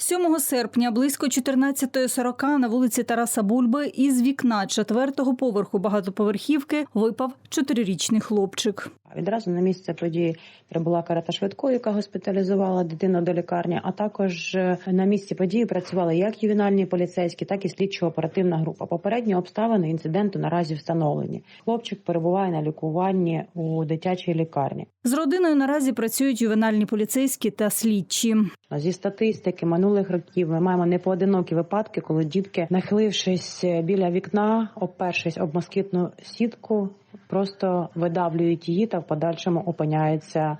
7 серпня близько 14.40 на вулиці Тараса Бульби із вікна четвертого поверху багатоповерхівки випав чотирирічний хлопчик. Відразу на місце події прибула карета швидкої, яка госпіталізувала дитину до лікарні. А також е, на місці події працювали як ювенальні поліцейські, так і слідчо-оперативна група. Попередні обставини інциденту наразі встановлені. Хлопчик перебуває на лікуванні у дитячій лікарні. З родиною наразі працюють ювенальні поліцейські та слідчі. Зі статистики минулих років ми маємо непоодинокі випадки, коли дітки, нахилившись біля вікна, опершись об москітну сітку, просто видавлюють її та в подальшому опиняються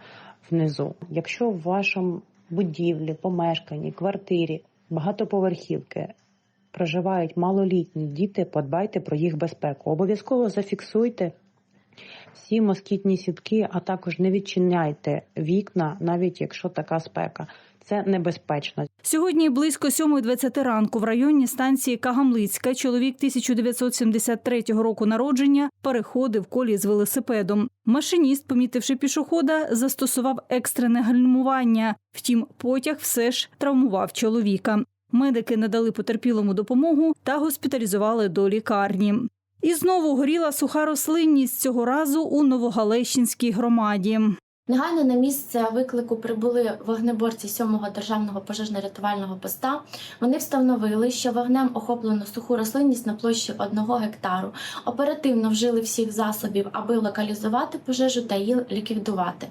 внизу. Якщо в вашому будівлі, помешканні, квартирі, багатоповерхівки проживають малолітні діти, подбайте про їх безпеку. Обов'язково зафіксуйте всі москітні сітки, а також не відчиняйте вікна, навіть якщо така спека. Це небезпечно. Сьогодні близько 7.20 ранку в районі станції Кагамлицька чоловік 1973 року народження переходив колії з велосипедом. Машиніст, помітивши пішохода, застосував екстрене гальмування. Втім, потяг все ж травмував чоловіка. Медики надали потерпілому допомогу та госпіталізували до лікарні. І знову горіла суха рослинність цього разу у Новогалещинській громаді. Негайно на місце виклику прибули вогнеборці 7-го державного пожежно-рятувального поста. Вони встановили, що вогнем охоплено суху рослинність на площі 1 гектару. Оперативно вжили всіх засобів, аби локалізувати пожежу та її ліквідувати.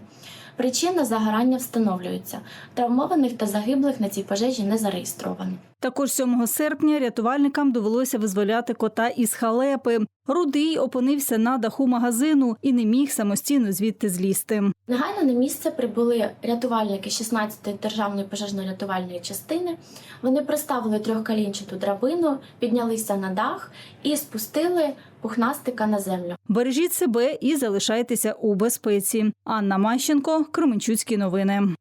Причина загорання встановлюється. Травмованих та загиблих на цій пожежі не зареєстровано. Також 7 серпня рятувальникам довелося визволяти кота із халепи. Рудий опинився на даху магазину і не міг самостійно звідти злізти. Негайно на місце прибули рятувальники 16-ї державної пожежно-рятувальної частини. Вони приставили трьохкалінчату драбину, піднялися на дах і спустили пухнастика на землю. Бережіть себе і залишайтеся у безпеці. Анна Мащенко, Кременчуцькі новини.